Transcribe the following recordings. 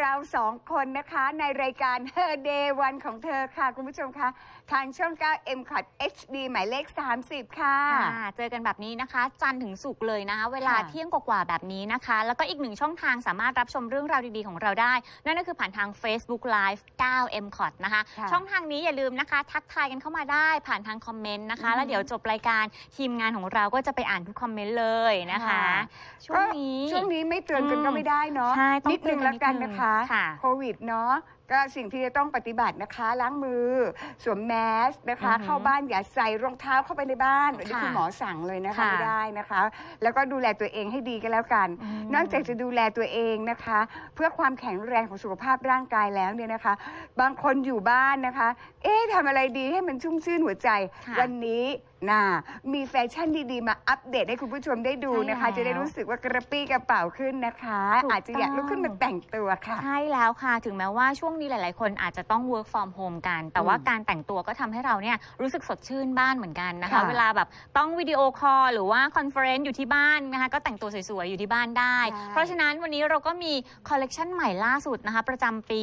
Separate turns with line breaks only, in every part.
เราสองคนนะคะ ในรายการ Her Day One ของเธอค่ะ คุณผู้ชมคะ ทางช่อง 9 m c o t HD หมายเลข 30 ค่ะ
ค่ะเจอกันแบบนี้นะคะ จันทร์ถึงศุกร์เลยนะคะ เวลา
ค่ะ
เที่ยงกว่าๆแบบนี้นะคะ แล้วก็อีกหนึ่งช่องทางสามารถรับชมเรื่องราวดีๆของเราได้ นั่นก็คือผ่านทาง Facebook Live 9 m c o t นะคะ
ค่ะ
ช่องทางนี้อย่าลืมนะคะ ทักทายกันเข้ามาได้ผ่านทางคอมเมนต์นะคะ
อือฮึ
แล้วเดี๋ยวจบรายการทีมงานของเราก็จะไปอ่านทุกคอมเมนต์เลยนะคะ
ค่ะ
ช่วงนี้
ก็ช่วงนี้ไม่เตือนกัน
อืม
ก็ไม่ได้เนาะ
ใช่ต้อง
นิดนึง
เตือน
แล้วกัน
นิดนึง
นะคะ
ค่ะ
โควิดเนาะ ก็สิ่งที่จะต้องปฏิบัตินะคะ ล้างมือ สวมแมสนะคะ
อือฮึ
เข้าบ้านอย่าใส่รองเท้าเข้าไปในบ้านอันนี้
ค่ะ
คุณหมอสั่งเลยนะคะ
ค่ะ
ไม่ได้นะคะ แล้วก็ดูแลตัวเองให้ดีก็แล้วกัน
อืม
นอกจากจะดูแลตัวเองนะคะ เพื่อความแข็งแรงของสุขภาพร่างกายแล้วเนี่ยนะคะ บางคนอยู่บ้านนะคะ เอ๊ะทำอะไรดีให้มันชุ่มชื่นหัวใจ
ค่ะ
วันนี้ น่ามีแฟชั่นดีๆ มาอัปเดตให้คุณผู้ชมได้ดูนะคะ
ใช่แล้ว
จะได้รู้สึกว่ากระปรี้กระเป๋าขึ้นนะคะ
ถูก
อาจจะอยากลุกขึ้นมา
ต้อง
แต่งตัวค่ะ
ใช่แล้วค่ะ ถึงแม้ว่าช่วงนี้หลาย ๆ คนอาจจะต้อง work from home กัน แต่ว่า
อืม
การแต่งตัวก็ทำให้เราเนี่ยรู้สึกสดชื่นบ้านเหมือนกันนะคะ
ค่ะ
เวลาแบบต้องวิดีโอคอลหรือว่าคอนเฟอเรนซ์อยู่ที่บ้านนะคะ ก็แต่งตัวสวย ๆ อยู่ที่บ้านได้
ใช่
เพราะฉะนั้นวันนี้เราก็มีคอลเลกชันใหม่ล่าสุดนะคะ ประจำปี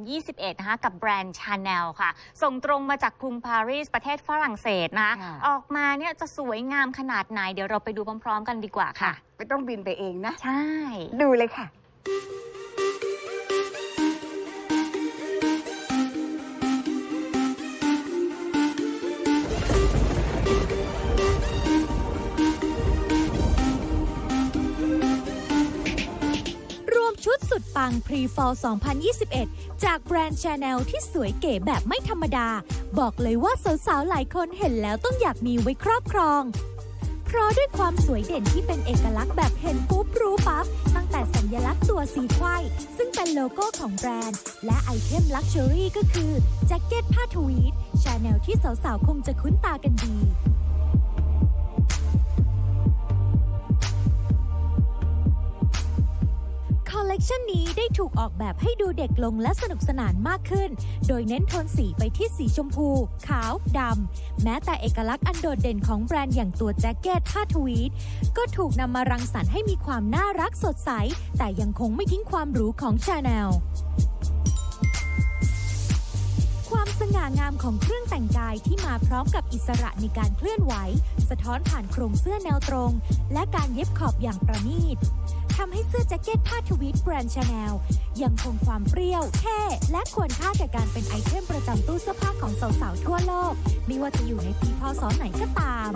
2021 นะคะ กับแบรนด์ Chanel ค่ะ ส่งตรงมาจากกรุงปารีสประเทศฝรั่งเศสนะคะ
ค่ะ
ออกมาเนี่ยจะสวยงามขนาดไหน เดี๋ยวเราไปดูพร้อม ๆ กันดีกว่าค่ะ
ไม่ต้องบินไปเองนะ
ใช่
ดูเลยค่ะ
ชุดสุดปัง Pre-Fall 2021 จากแบรนด์ Chanel ที่สวยเก๋แบบไม่ธรรมดา บอกเลยว่าสาวๆ หลายคนเห็นแล้วต้องอยากมีไว้ครอบครอง เพราะด้วยความสวยเด่นที่เป็นเอกลักษณ์แบบเห็นปุ๊บรู้ปั๊บ ตั้งแต่สัญลักษณ์ตัวสีไขว้ซึ่งเป็นโลโก้ของแบรนด์ และไอเทมลักชัวรี่ก็คือ แจ็คเก็ตผ้าทวีต Chanel ที่สาวๆ คงจะคุ้นตากันดี เลกชันนี้ได้ถูกออกแบบให้ดูเด็กลงและสนุกสนานมากขึ้น โดยเน้นโทนสีไปที่สีชมพู ขาว ดำ แม้แต่เอกลักษณ์อันโดดเด่นของแบรนด์อย่างตัวแจ็คเก็ตผ้าทวีต ก็ถูกนำมารังสรรค์ให้มีความน่ารักสดใส แต่ยังคงไม่ทิ้งความหรูของชาแนลความสง่างามของเครื่องแต่งกายที่มาพร้อมกับอิสระในการเคลื่อนไหว สะท้อนผ่านโครงเสื้อแนวตรง และการเย็บขอบอย่างประณีต ทำให้เสื้อแจ็คเก็ตผ้าทวีตแบรนด์ชาแนลยังคงความเปรี้ยวเท่และควรค่าแก่การเป็นไอเทมประจำตู้เสื้อผ้าของสาวๆทั่วโลก ไม่ว่าจะอยู่ในปีพศไหนก็ตาม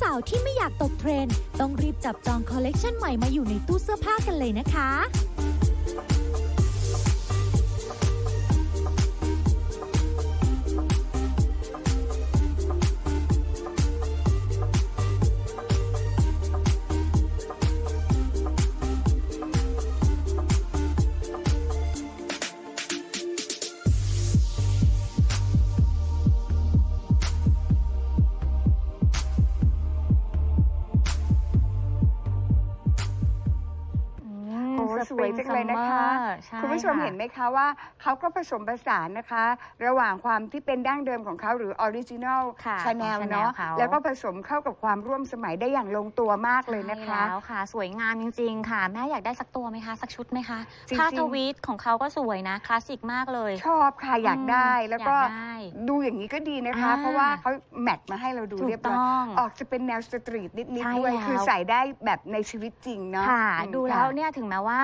สาวๆ ที่ไม่อยากตกเทรน ต้องรีบจับจองคอลเลกชันใหม่มาอยู่ในตู้เสื้อผ้ากันเลยนะคะ
ผู้ชมะเห็นไหมคะว่า เขาก็ผสมผสานนะคะ ระหว่างความที่เป็นดั้งเดิมของเขาหรือออริจินอล
ค่ะ
ชาแนล
ของ Chanel
เนาะ
เขา
แล้วก็ผสมเข้ากับความร่วมสมัยได้อย่างลงตัวมากเลยนะคะ
ใช่แล้วค่ะ สวยงามจริง ๆ ค่ะ แม่อยากได้สักตัวไหมคะ สักชุดไหมคะ
จริงๆ
ผ้าทวีตของเขาก็สวยนะ คลาสสิกมากเลย
ชอบค่ะอยากได้แล้วก็
อยาได้
ดูอย่างนี้ก็ดีนะคะ
อ่า
เพราะว่าเขาแมทมาให้เราดู
ถู
เรีย
ก
บร้อย
ต้อง
ออกจะเป็นแนวสตรีทนิด
ใช่
ๆด้วย
แล้ว
คือใส่ได้แบบในชีวิตจริงเนาะ
ค่ะ
อืม
ดูแล้ว
ค่ะ
เนี่ยถึงแม้ว่า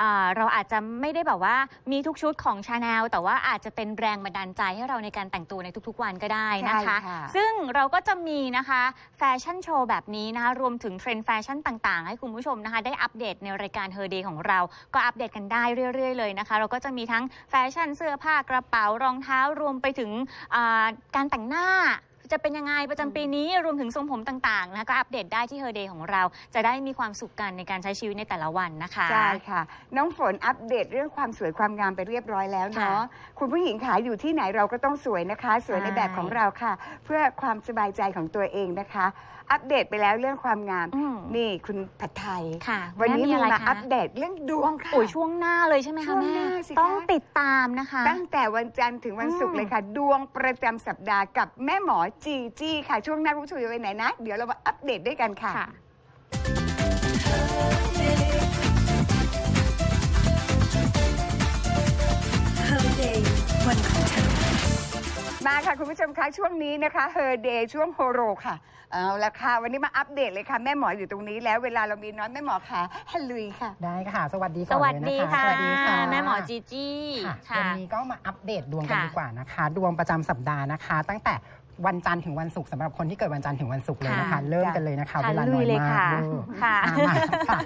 อ่าเราอาจจะไม่ได้แบบว่ามีทุกชุดของชาแนลแต่ว่าอาจจะเป็นแรงบันดาลใจให้เราในการแต่งตัวในทุกๆ วันก็ได้นะคะ
ใช่ค่ะ
ซึ่งเราก็จะมีนะคะแฟชั่นโชว์แบบนี้นะคะรวมถึงเทรนด์แฟชั่นต่างๆ ให้คุณผู้ชมนะคะ ได้อัปเดตในรายการ Her Day ของเรา ก็อัปเดตกันได้เรื่อย ๆ เลยนะคะ เราก็จะมีทั้งแฟชั่นเสื้อผ้ากระเป๋ารองเท้ารวมไปถึงอ่าการแต่งหน้า จะเป็นยังไงประจำปีนี้รวมถึงทรงผมต่างๆนะคะก็อัปเดตได้ที่ Her Day ของเรา จะได้มีความสุขกันในการใช้ชีวิตในแต่ละวันนะคะ
ใช่ค่ะ น้องฝนอัปเดตเรื่องความสวยความงามไปเรียบร้อยแล้วเนาะ
ค่ะ
คุณผู้หญิงขาอยู่ที่ไหนเราก็ต้องสวยนะคะ สวยใน
ใช่
แบบของเราค่ะ เพื่อความสบายใจของตัวเองนะคะอัปเดตไปแล้วเรื่องความงาม
ม
นี่คุณผัดไทย
ค่ะ
วันนี้
แมี
มา
คะ
อัปเดตเรื่องดวงค่ะ
โอ้ยช่วงหน้าเลยใช่ไหม
ช่
คะ
วง
แม่
หน้า
ต้องติดตามนะคะ
ตั้งแต่วันจันทร์ถึงวันศุกร์เลยค่ะ ดวงประจำสัปดาห์กับแม่หมอจีจี้ค่ะ ช่วงหน้าคุณผู้ชมจะไปไหนนะ เดี๋ยวเรามาอัปเดตด้วยกันค่ะ
คะวันของเธอ
คุณผู้ชมคะช่วงนี้นะคะเฮอร์เดย์ช่วงโฮโรค่ะเอาละค่ะ วันนี้มาอัปเดตเลยค่ะ แม่หมออยู่ตรงนี้แล้วเวลาเรามีน้อยแม่หมอค่ะฮัลลุยค่ะ
ได้ค่ะ สวัสดี
ส
ก่อน
วัส
เลย
ดี
นะคะ
ค่ะ
สวัสดีค่ะ
แม่หมอจีจี้
ค่ะ
ค่ะ
วันนี้ก็มาอัปเดตดวงกัน
ค่ะ
ดีกว่านะคะ ดวงประจำสัปดาห์นะคะ ตั้งแต่ วันจันทร์ถึงวันศุกร์สำหรับคนที่เกิดวันจันทร์ถึงวันศุกร์เลยนะคะ
ค่ะ
เริ่มกันเลยนะคะ
ค่ะ
เวลา
ลุ
น้อยย
เลย
มาก
ค่ะ
เวอร์
ค่ะ
อะมาค่ะ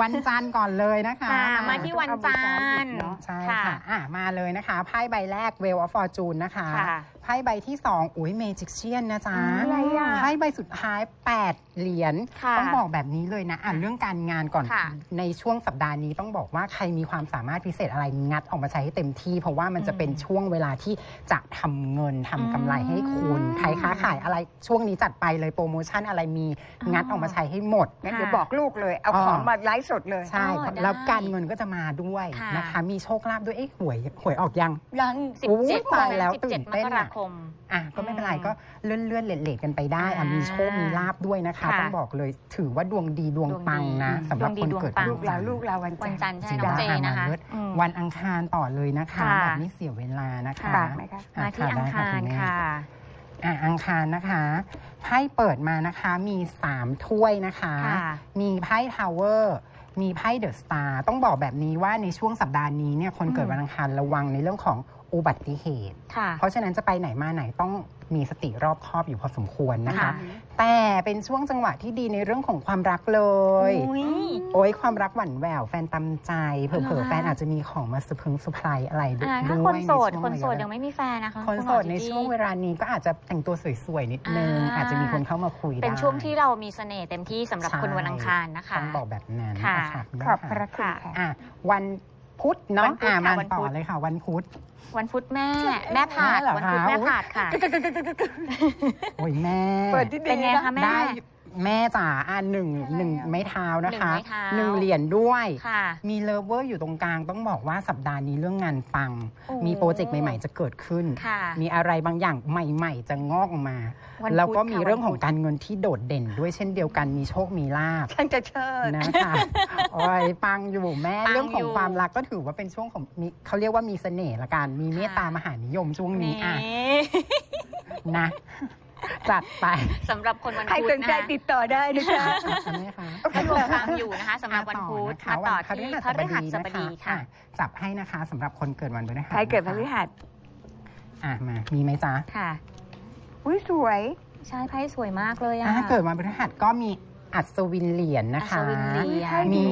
วันจันทร์ก่อนเลยนะคะ
ค่ะ
อะ
มาที่วันจันทร์
เนอะ
ใช่ค่ะอะมาเลยนะคะไพ่ใบแรก Wheel of Fortune นะคะ
ค่ะ
ไพ่ใบที่สองอุ้ย Magician นะจ๊ะ
อะไรอะ
ไพ่ใบสุดท้าย 8 เหรียญ
ค่ะ
ต้องบอกแบบนี้เลยนะอะเรื่องการงานก่อน
ค่ะ
ในช่วงสัปดาห์นี้ต้องบอกว่าใครมีความสามารถพิเศษอะไรงัดออกมาใช้ให้เต็มที่ เพราะว่ามันจะเป็นช่วงเวลาที่จะทำเงินทำกำไรให้คุณ
อืม
ใครค้าขายอะไรช่วงนี้จัดไปเลยโปรโมชั่นอะไรมี
อ๋อ
งัดออกมาใช้ให้หมด
งั้น
ค่ะ
เดี๋ยวบอกลูกเลย เอาของมาไลฟ์สดเลย
ใช่
อ๋อได้
แล้วการเงินก็จะมาด้วย
ค่ะ
นะคะ มีโชคลาภด้วยเอ้หวยหวยออกยัง
ยัง
สิบ
โอ้ย
เจ็ด
ตายแล้ว
สิบ
ตื่
เจ็ด
น
ม
เต้น
ก
อะ
ราคม
อะก็ไม่เป็นไร
อืม
ก็เลื่อนเลื่อนๆเลทๆกันไปได้อะ
อ่ามี
มีโชคมีลาบด้วยนะคะ
ค่ะ
ต้องบอกเลยถือว่าดวงดีดวง
ดวงดี
ปังนะสำหรับ
ดวงดี
คน
ดวง
เกิด
ปัง
ลูกเราลูกเราวัน
วัน
จั
จั
น
น
ท
ท
ร์
ร์ใช่น้องเจ
อะ
นะคะ
มาเลิศ
อืม
วันอังคารต่อเลยนะคะ
ค่ะ
แบบนี้เสียเวลานะคะ
ฝากไหมคะ
อะ
มาที่อัง
ได้
คาร
ณแม่
ค่ะ
อะอังคารนะคะไพ่เปิดมานะคะมีสามถ้วยนะคะ
ค่ะ
มีไพ่ทาวเวอร์มีไพ่เดอะสตาร์ต้องบอกแบบนี้ว่าในช่วงสัปดาห์นี้เนี่ยคนเกิด
อืม
วันอังคารระวังในเรื่องของ อุบัติเหตุ
ค่ะ
เพราะฉะนั้นจะไปไหนมาไหนต้องมีสติรอบคอบอยู่พอสมควรนะคะ
ค่ะ
แต่เป็นช่วงจังหวะที่ดีในเรื่องของความรักเลย
อุ๊ย
โอ้ยความรักหวั่นแหววแฟนตำใจ เผ
เหร
ลอ
อ
ๆแฟนอาจจะมีของมาสะพรึงสะพรายอะไรด้วย
อ่าถ้า
ด้
ค
วนย
โสด
ใช่ว
คนโสด
ระะ
ยังไม่มีแฟนนะคะ
คน
ณหม
โส
อ
ดใน
จีจี้
ช่วงเวลานี้ก็อาจจะแต่งตัวสวยๆนิดนึง
อ่า
อาจจะมีคนเข้ามาคุยได้
เป็นช่วงที่เรามีเสน่ห์เต็มที่สำหรับ
ใช่
คนวันอังคารนะคะ
ต้องบอกแบบนั้น
ค่ะ
นณ
ขอบพ
แม่
ระคุณ
ค่ะ
ค่ะ
อะวัน พุธเนาะ
วันพุธ
อะ
ค่ะ
มา
วัน
ต่
พุ
อ
ธ
เลยค่ะ วันพุธ
วันพุธแม่ แม่ผาด
แม่เหรอ
วันพุธ
คะ
แม่
อุ๊ย
ผาดค่ะ
โอ้ยแม่
เปิดที่ดี
เป็นไง
นะคะ
แม่
ได้ แม่จ๋าอะหนึ่งหนึ่งไม้เท้านะคะ
หนึ่งไม้เท้า
หนึ่งเหรียญด้วย
ค่ะ
มีเลิฟเวอร์อยู่ตรงกลางต้องบอกว่าสัปดาห์นี้เรื่องงานปัง
โอ้
มีโปรเจกต์ใหม่ ๆ จะเกิดขึ้น
ค่ะ
มีอะไรบางอย่างใหม่ ๆ จะงอกออกมา
วันพุธ
แล้วก็มี
ค่ะ
เรื่อง
วัน
ข
พุ
อง
ธ
การเงินที่โดดเด่น ด้วยเช่นเดียวกันมีโชคมีลาบ
ฉันจะเชิญ
นะคะโอ้ยปังอยู่แม่
ปัง
เรื่องของ
อยู่
ความรักก็ถือว่าเป็นช่วงของมีเขาเรียกว่ามีเสน่ห์ละกันมีเมตตามหานิยมช่วงนี้อะนะ จัดไป
สำหรับคนวัน
ใคร
พุธ
สนใจ
นะคะ
ติดต่อได้นะคะ
ใช่ไหมคะ
ก็รวมฟังอยู่นะคะสำหรับวันพุธ
อะ
มาต่อ
นะคะ
ที่
วัน
พฤหัสบดี
น
ค่ะ
อ่จับให้นะคะสำหรับคนเกิดวันพฤหัส
ใครเกิดพฤหัส
อะมา มีไหมจ๊ะ
ค่ะ
อุ้ยสวย
ใช่ไพ่สวยมากเลยอะ
อะเกิดวันพฤหัสก็มี อัศวินเหรียญนะคะ
อัศวินเหรียญ
มี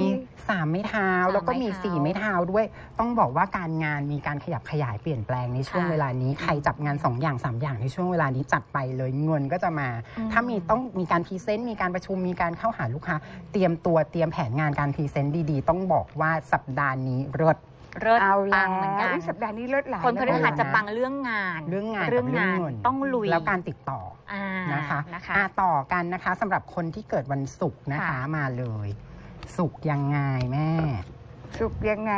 สามไม้เท้า
สาม
แล้วก็มี
ไม้เท้า
สี่ไม้เท้าด้วย ต้องบอกว่าการงานมีการขยับขยายเปลี่ยนแปลงในช่วง
ค่ะ
เวลานี้ ใครจับงานสองอย่างสามอย่างในช่วงเวลานี้จัดไปเลยเงินก็จะมา
อืม
ถ้ามีต้องมีการพรีเซนต์มีการประชุมมีการเข้าหาลูกค้า เตรียมตัวเตรียมแผนงานการพรีเซนต์ดีๆ ต้องบอกว่าสัปดาห์นี้เลิศ
เลิศ
เอา
ปั
แล้
งเหมือนกั
วนอุ๊ยสัปดาห์นี้เลิศหลาย
คนพฤหัส
นะ
จะปังเรื่องงาน
เรื่องงาน
เรื่อง
กับ
งาน
เงิน
ต้องลุย
แล้วการติดต่อ
อ่า
นะคะ
นะคะ
อะต่อกันนะคะสำหรับคนที่เกิดวันศุกร์นะคะ
ค่ะ
มาเลย ศุกร์ยังไงแม่
สุขยังไง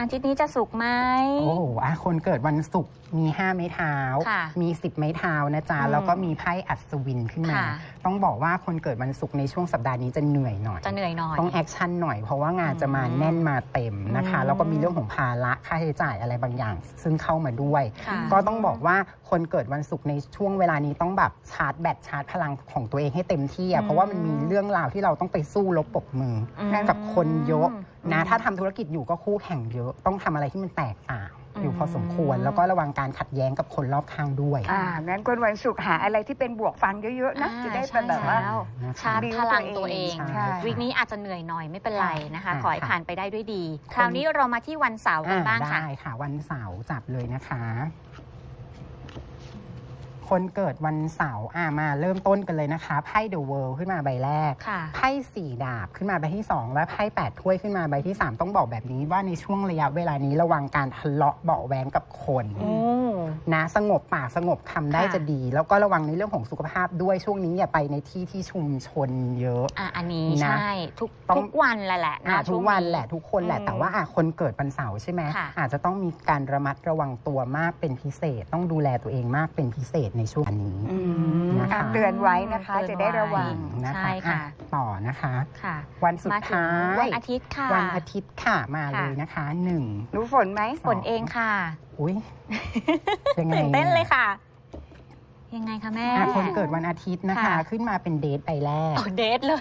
อาทิตย์นี้จะสุกไหม
โอ้โหอะคนเกิดวันศุกร์มีห้าไม้เท้า
ค่ะ
มีสิบไม้เท้านะจ๊ะ
อืม
แล้วก็มีไพ่อัศวินขึ้นมา
ค่ะ
ต้องบอกว่าคนเกิดวันศุกร์ในช่วงสัปดาห์นี้จะเหนื่อยหน่อย
จะเหนื่อยหน่อย
ต้องแอคชั่นหน่อยเพราะว่างานจะมา
อืม
แน่นมาเต็มนะคะ
อืม
แล้วก็มีเรื่องของภาระค่าใช้จ่ายอะไรบางอย่าง ซึ่งเข้ามาด้วย
ค่ะ
ก็ต้องบอกว่าคนเกิดวันศุกร์ในช่วงเวลานี้ต้องแบบชาร์จแบตชาร์จพลังของตัวเองให้เต็มที่อะเพราะว่ามันมีเรื่องราวที่เราต้องไปสู้รบปรบมือ
อืม
กับคนเยอะ นะ
อืม
ถ้าทำธุรกิจอยู่ก็คู่แข่งเยอะต้องทำอะไรที่มันแตกต่างอยู่พอสมควร
อืม
แล้วก็ระวังการขัดแย้งกับคนรอบข้างด้วย
อ่างั้นคนวันศุกร์หาอะไรที่เป็นบวกฟังเยอะๆนะ
อ่า
จะได้
ใช่
เป็นแบบว่า
แล้ว
นะคะ
ชาร์จพลังตัวเอง
ใช่
วีคนี้อาจจะเหนื่อยหน่อยไม่เป็นไรนะคะ
อ่า
ขอให้
ค่ะ
ผ่านไปได้ด้วยดี
คน
คราวนี้เรามาที่วันเสาร์กัน
อ่า
บ้างค่ะ
ได้ค่ะ วันเสาร์จับเลยนะคะ คนเกิดวันเสาร์อ่ามาเริ่มต้นกันเลยนะคะ ไพ่เดอะเวิลด์ขึ้นมาใบแรก
ค่ะ
ไพ่สี่ดาบขึ้นมาใบที่ 2 และไพ่แปดถ้วยขึ้นมาใบที่ 3 ต้องบอกแบบนี้ว่าในช่วงระยะเวลานี้ระวังการทะเลาะเบาะแวงกับคน
โอ้
นะสงบปากสงบคำได้
ค่ะ
จะดี แล้วก็ระวังในเรื่องของสุขภาพด้วยช่วงนี้อย่าไปในที่ที่ชุมชนเยอะ
อะอันนี้
นะ
ใช่ทุก
ต้อง
ทุกวันแหละแหละ
อะ
นะ
ทุ
ช่
ก
ง
วันแหละทุกคนแหละ
อืม
แต่ว่าอะคนเกิดวันเสาร์ใช่ไหม
ค่ะ
อาจจะต้องมีการระมัดระวังตัวมากเป็นพิเศษ ต้องดูแลตัวเองมากเป็นพิเศษในช่วงนี้
อืม
นะคะ
อะเตือนไว้นะคะ
เตือน
จะได้ระวัง
ไนะ
คะ
ใช่ค่ะ
อ่ต่อนะคะ
ค่ะ
วันสุด
มาถึง
ท้าย
วันอาทิตย์ค่ะ
วันอาทิตย์ค่ะมา
ค่ะ
เลยนะคะหนึ่ง
รู้ฝนไหม
ฝนเองค่ะ
อุ้ย ยังไง
ตื่นเต้นเลยค่ะ ยังไงคะแม่
อะคนเกิดวันอาทิตย์นะคะ
ค่ะ
ขึ้นมาเป็นเดทใบแรก
โอ้เดทเลย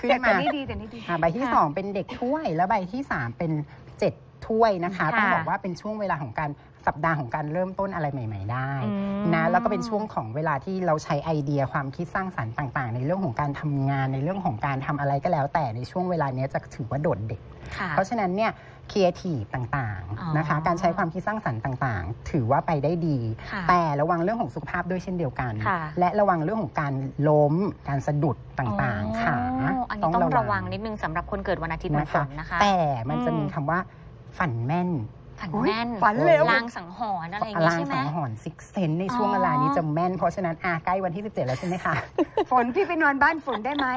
ขึ้น
แต่
มา
นี่ดีแต่นี่ดี
อะใบที่
ค่ะ
สองเป็นเด็กถ้วย แล้วใบที่สามเป็น เจ็ดถ้วยนะคะ
ค่ะ
ต้องบอกว่าเป็นช่วงเวลาของการสัปดาห์ของการเริ่มต้นอะไรใหม่ ๆ ได้
อืม
นะแล้วก็เป็นช่วงของเวลาที่เราใช้ไอเดียความคิดสร้างสรรค์ต่าง ๆ ในเรื่องของการทำงานในเรื่องของการทำอะไรก็แล้ว แต่ในช่วงเวลาเนี้ยจะถือว่าโดดเด่น
ค่ะ
เพราะฉะนั้นเนี่ย ครีเอทีฟต่าง
อ๋อ
ๆนะคะ การใช้ความคิดสร้างสรรค์ต่างๆ ถือว่าไปได้ดี
ค่ะ
แต่ระวังเรื่องของสุขภาพด้วยเช่นเดียวกัน
ค่ะ
และระวังเรื่องของการล้ม การสะดุดต่างๆ ค่ะ
อ๋ออันนี้ต้องระวังนิดนึงสำหรับคนเกิดวันอาทิตย์วัน
นะ
ฝ
คะ
นนะคะ
แต่มันจะ
อืม
มีคำว่าฝันแม่น
ฝัน
อุ๊ย
แม่น
ฝันเร็ว
ลางสังหรณ์อะไรอย่างงี้
ลาง
ใช่ไหม
สังหรณ์ซิกเซนในช่วง
อ๋อ
เวลานี้จะแม่น เพราะฉะนั้นอาใกล้วันที่ 17 แล้วใช่ไหมคะ
ฝนพี่ไปนอนบ้านฝนได้ไหม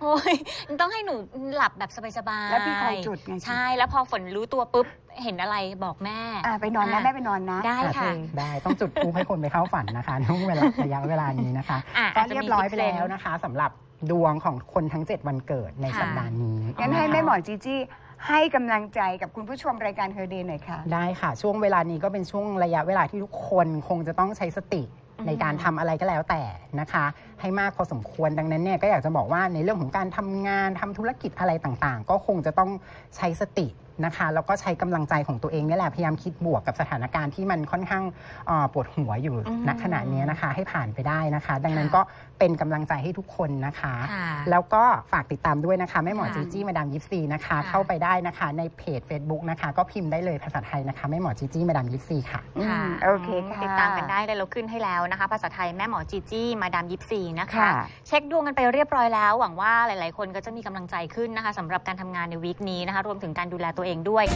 โอ้ยต้องให้หนูหลับแบบสบายๆ
แล้วพี่คอยจุดไง
ใช่ แล้วพอฝนรู้ตัวปุ๊บ เห็นอะไรบอกแม่
อะไปนอนนะแม่ไปนอนนะ
ได้ค่ะ
โอเได้
ต้องจุดทูปให้คนไปเข้าฝันนะคะช่วงเวลาระยะเวลานี้นะคะ
อะ
ก็
อาจจะ
เรีย
มี
บร้อย
ซิก
ไป
เซน
แล้วนะคะสำหรับดวงของคนทั้ง 7 วันเกิดใน
ค่ะ
สัปดาห์นี้
งั้นให้ะ
คะ
แม่หมอจีจี้ ให้กำลังใจกับคุณผู้ชมรายการเฮอร์เดย์หน่อยค่ะ
ได้ค่ะ ช่วงเวลานี้ก็เป็นช่วงระยะเวลาที่ทุกคนคงจะต้องใช้สติ
อืม
ในการทำอะไรก็แล้วแต่นะคะ ให้มากพอสมควรดังนั้นเนี่ยก็อยากจะบอกว่าในเรื่องของการทำงานทำธุรกิจอะไรต่างๆ ก็คงจะต้องใช้สติ นะคะแล้วก็ใช้กำลังใจของตัวเองนี่แหละพยายามคิดบวกกับสถานการณ์ที่มันค่อนข้างเอ่อปวดหัวอยู่
อืม
ณขณะนี้นะคะ ให้ผ่านไปได้นะคะ ดังนั้น
ค่ะ
ก็เป็นกำลังใจให้ทุกคนนะคะ
ค่ะ
แล้วก็ฝากติดตามด้วยนะคะแม่หมอ
ค่ะ
จีจี้มาดามยิปซีนะคะ
ค่ะ
เข้าไปได้นะคะในเพจ Facebook นะคะ ก็พิมพ์ได้เลยภาษาไทยนะคะแม่หมอจีจี้มาดามยิปซีค่ะ
ค่ะ
อืมโอเคค่ะ
ติดตามกันได้เลยเราขึ้นให้แล้วนะคะ ภาษาไทยแม่หมอจีจี้มาดามยิปซีนะคะ
ค่ะ
เช็คดวงกันไปเรียบร้อยแล้ว หวังว่าหลาย ๆ คนก็จะมีกำลังใจขึ้นนะคะสำหรับการทำงานในวีคนี้นะคะ รวมถึงการดูแลตัวเองด้วย